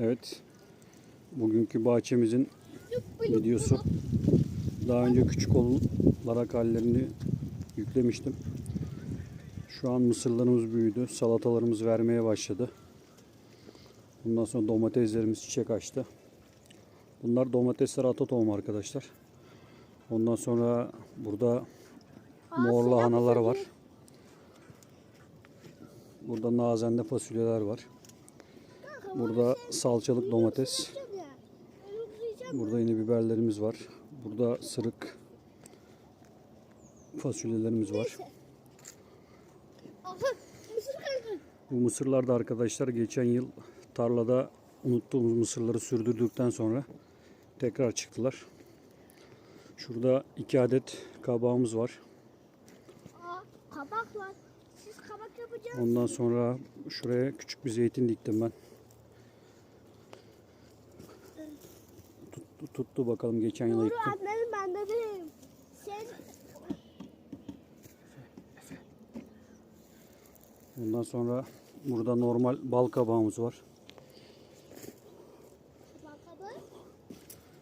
Evet. Bugünkü bahçemizin videosu. Daha önce küçük olarak hallerini yüklemiştim. Şu an mısırlarımız büyüdü. Salatalarımız vermeye başladı. Bundan sonra domateslerimiz çiçek açtı. Bunlar domatesler ata tohum arkadaşlar. Ondan sonra burada mor lahanalar var. Burada nazende fasulyeler var. Burada salçalık domates. Burada yine biberlerimiz var. Burada sırık fasulyelerimiz var. Bu mısırlar da arkadaşlar geçen yıl tarlada unuttuğumuz mısırları sürdürdükten sonra tekrar çıktılar. Şurada iki adet kabağımız var. Aa, kabak var. Siz kabak yapacağız. Ondan sonra şuraya küçük bir zeytin diktim ben. Tuttu, tuttu bakalım geçen yıl Doğru ektim. annenim ben de değilim. Sen Ondan sonra burada normal bal kabağımız var.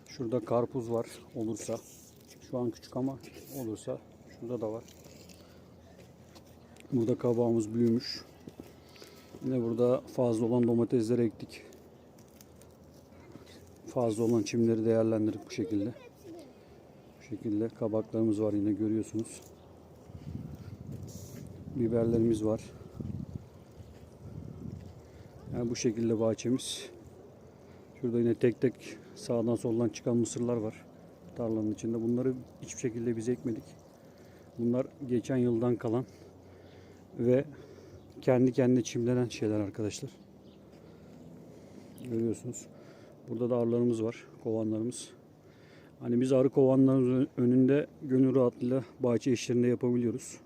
Şurada karpuz var olursa. Şu an küçük ama olursa şurada da var. Burada kabağımız büyümüş. Yine burada fazla olan domatesleri ektik. Fazla olan çimleri değerlendirip bu şekilde. Bu şekilde kabaklarımız var yine görüyorsunuz. Biberlerimiz var. Yani bu şekilde bahçemiz. Şurada yine tek tek sağdan soldan çıkan mısırlar var tarlanın içinde. Bunları hiçbir şekilde biz ekmedik. Bunlar geçen yıldan kalan ve kendi kendine çimlenen şeyler arkadaşlar. Görüyorsunuz. Burada da arılarımız var, kovanlarımız. Hani biz arı kovanlarımızın önünde gönül rahatlığıyla bahçe işlerinde yapabiliyoruz.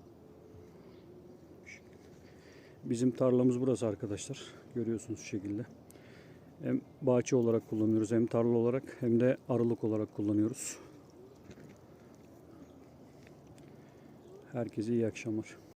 Bizim tarlamız burası arkadaşlar. Görüyorsunuz şu şekilde. Hem bahçe olarak kullanıyoruz hem tarla olarak hem de arılık olarak kullanıyoruz. Herkese iyi akşamlar.